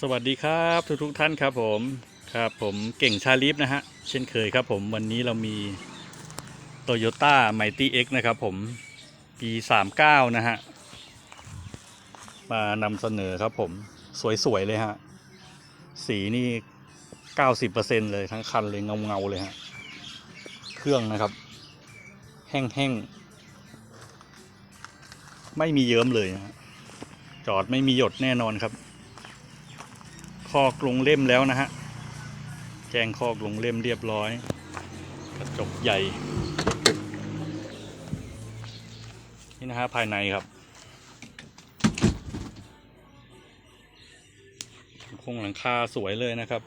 สวัสดีครับทุกทุกท่านครับผมครับผมเก่งชาลิฟนะฮะเช่นเคยครับผมวันนี้เรามี Toyota Mighty X นะครับผมปี 39 นะฮะมานำเสนอครับผมสวย ๆ เลยฮะ สีนี่ 90%เลยทั้งคันเลย เงา ๆ เลยฮะ เครื่องนะครับ แห้ง ๆ ไม่มีเยิ้มเลยฮะจอดไม่มีหยดแน่นอนครับ คอกลงเล่มแล้วนะฮะ แจ้งคอกลงเล่มเรียบร้อย กระจกใหญ่ นี่นะฮะภายในครับโครงหลังคาสวยเลยนะครับ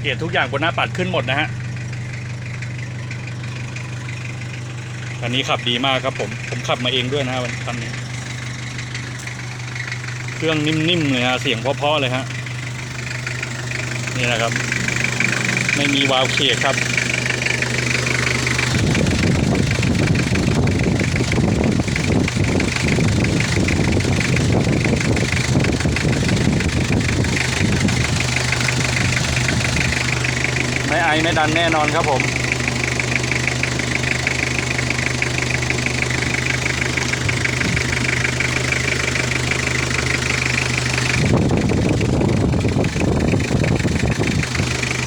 เกียร์ทุกอย่างบนหน้าปัดขึ้นหมดนะฮะคันนี้ขับดีมากครับผมผมขับมาเองด้วยนะฮะวันคันนี้ เครื่องนิ่มๆเลยฮะเสียงเพราะๆเลยฮะนี่นะครับ ไม่มีวาล์วเคกครับ ไม่ไอไม่ดันแน่นอนครับผม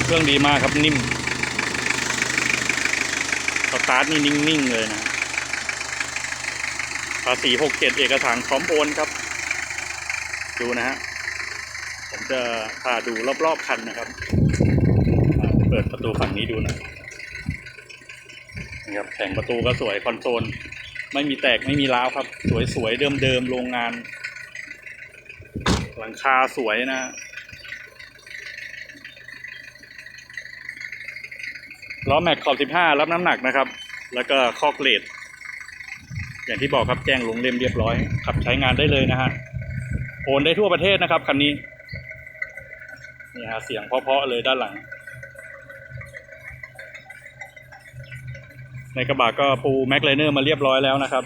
เครื่องดีมากครับนิ่มสตาร์ทนี่นิ่ง ๆ เลยนะ ภาษีหกเจ็ดเอกสารพร้อมโอนครับ ดูนะฮะ ผมจะพาดูรอบ ๆ คันนะครับ เปิดประตูฝั่งนี้ดูหนะนี่ครับแผงประตูก็สวยคอนโซล ไม่มีแตกไม่มีร้าวครับ สวยๆเดิมๆโรงงาน หลังคาสวยนะ ล้อแม็กขอบ 15 รับน้ำหนักนะครับ แล้วก็คอกเลดอย่างที่บอกครับแจ้งลงเล่มเรียบร้อย ขับใช้งานได้เลยนะฮะโอนได้ทั่วประเทศนะครับคันนี้นี่ฮะเสียงเพราะๆเลยด้านหลัง ในกระบะก็ปูแม็กไลเนอร์มาเรียบร้อยแล้วนะครับ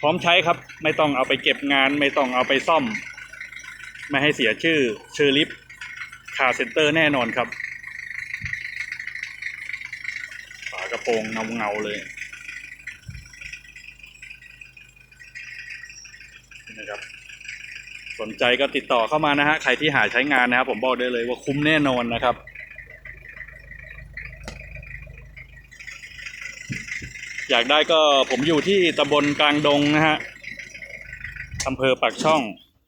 พร้อมใช้ครับไม่ต้องเอาไปเก็บงาน ไม่ต้องเอาไปซ่อม ไม่ให้เสียชื่อเชอร์ลิฟคาเซ็นเตอร์แน่นอนครับฝากระโปรงเงาเงาเลยนี่นะครับสนใจก็ติดต่อเข้ามานะฮะใครที่หาใช้งานนะครับ ผมบอกได้เลยว่าคุ้มแน่นอนนะครับ อยากได้ก็ผมอยู่ที่ตำบลกลางดงนะฮะอำเภอปากช่อง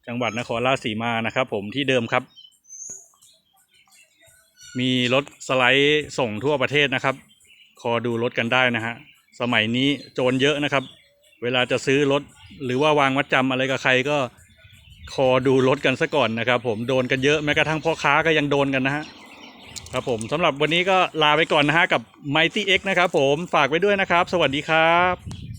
จังหวัดนครราชสีมานะครับ ผมที่เดิมครับ มีรถสไลด์ส่งทั่วประเทศนะครับ คอดูรถกันได้นะฮะสมัยนี้โจรเยอะนะครับ เวลาจะซื้อรถหรือว่าวางมัดจำอะไรกับใครก็คอดูรถกันซะก่อนนะครับ ผมโดนกันเยอะแม้กระทั่งพ่อค้าก็ยังโดนกันนะฮะ ครับผมสำหรับวันนี้ก็ลาไปก่อนนะฮะกับ Mighty X นะครับผมฝากไว้ด้วยนะครับ สวัสดีครับ